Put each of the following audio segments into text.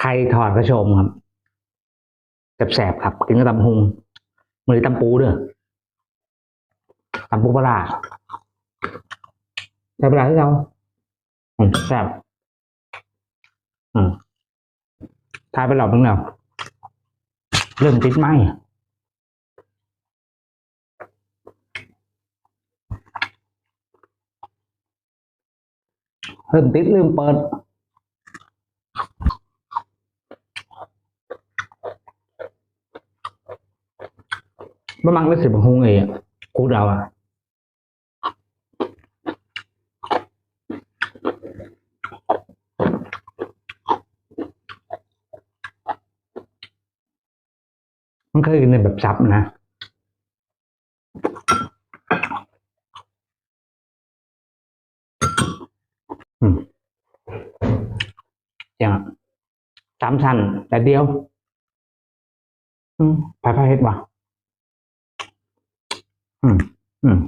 ไข่ทอดกระชมครับแสบๆครับ กินกับตำหุงมือตำปูเด้อตำปูปลาใส่ปลาร้าที่เราแซ่บอืมทายไปหลอบนึงแล้วเริ่มติดไหมเริ่มติดเริ่มเปิด มันมังได้สิบหงเองกูเดาอะมันเคยกินในแบบซับนะอย่างสามชั้นแต่เดียวอืมไปพาเฮ็ดว่ะ อืม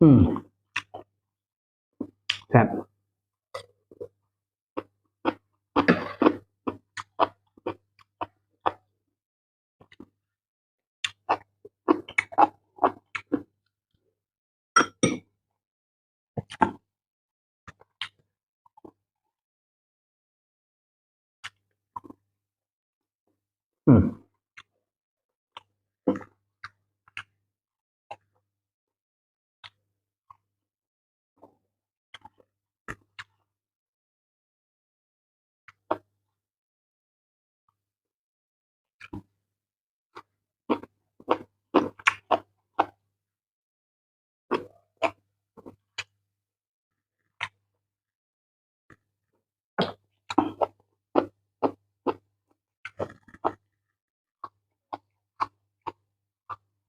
อืม อืมแซ่บ อื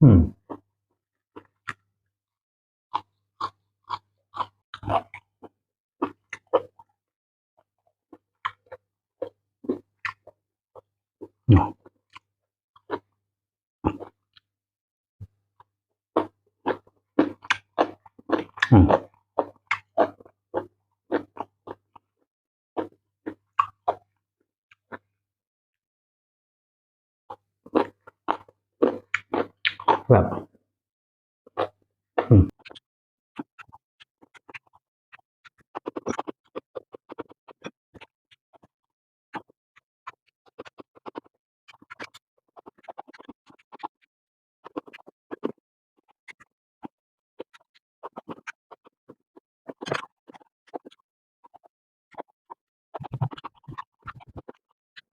มอืมอื มแบบ